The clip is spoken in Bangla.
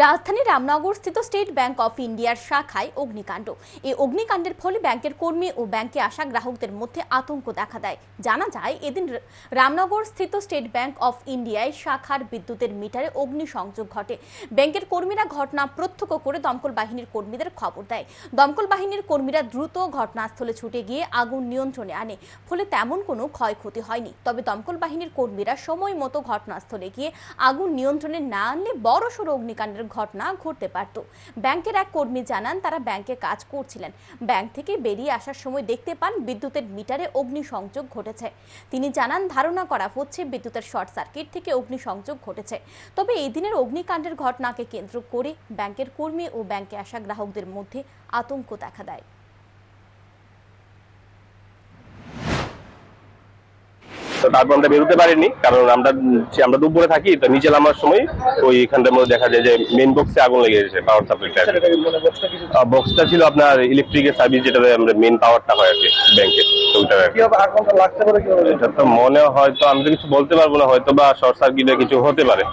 রাজধানীর রামনগর স্থিত স্টেট ব্যাংক অফ ইন্ডিয়ার শাখায় অগ্নিকাণ্ড। এই অগ্নিকাণ্ডের ফলে ব্যাংকের কর্মী ও ব্যাংকে আসা গ্রাহকদের মধ্যে আতঙ্ক দেখা দেয়। জানা যায়, এদিন রামনগর স্থিত স্টেট ব্যাংক অফ ইন্ডিয়ায় শাখার বিদ্যুতের মিটারে অগ্নিসংযোগ ঘটে। ব্যাংকের কর্মীরা ঘটনা প্রত্যক্ষ করে দমকল বাহিনীর কর্মীদের খবর দেয়। দমকল বাহিনীর কর্মীরা দ্রুত ঘটনাস্থলে ছুটে গিয়ে আগুন নিয়ন্ত্রণে আনে, ফলে তেমন কোনো ক্ষয়ক্ষতি হয়নি। তবে দমকল বাহিনীর কর্মীরা সময় মতো ঘটনাস্থলে গিয়ে আগুন নিয়ন্ত্রণে না আনলে বড়সড় অগ্নিকাণ্ডের ঘটনা ঘটতে পারত। ব্যাংকের এক কর্মী জানান, তারা ব্যাংকে কাজ করছিলেন। ব্যাংক থেকে বেরিয়ে আসার সময় দেখতে পান বিদ্যুতের মিটারে অগ্নিসংযোগ ঘটেছে। তিনি জানান, ধারণা করা হচ্ছে বিদ্যুতের শর্ট সার্কিট থেকে অগ্নিসংযোগ ঘটেছে। তবে এই দিনের অগ্নিকাণ্ডের ঘটনাকে কেন্দ্র করে ব্যাংকের কর্মী ও ব্যাংকে আসা গ্রাহকদের মধ্যে আতঙ্ক দেখা দেয়। তো তারপর আমরা বেরোতে পারিনি কারণ আমরা আমরা দুপুরে থাকি তো নিচে নামার সময় ওই এখানটার মধ্যে দেখা যায় যে মেন বক্সে আগুন লেগে গেছে পাওয়ার সাপ্লাইটা বক্সটা ছিল? আপনার ইলেকট্রিকের সার্ভিস যেটাতে আমরা মেন পাওয়ারটা হয় আর কি ব্যাংকের এটা তো মনে হয়তো আমি তো কিছু বলতে পারব না হয়তো বা শর্ট সার্কিটে কিছু হতে পারে।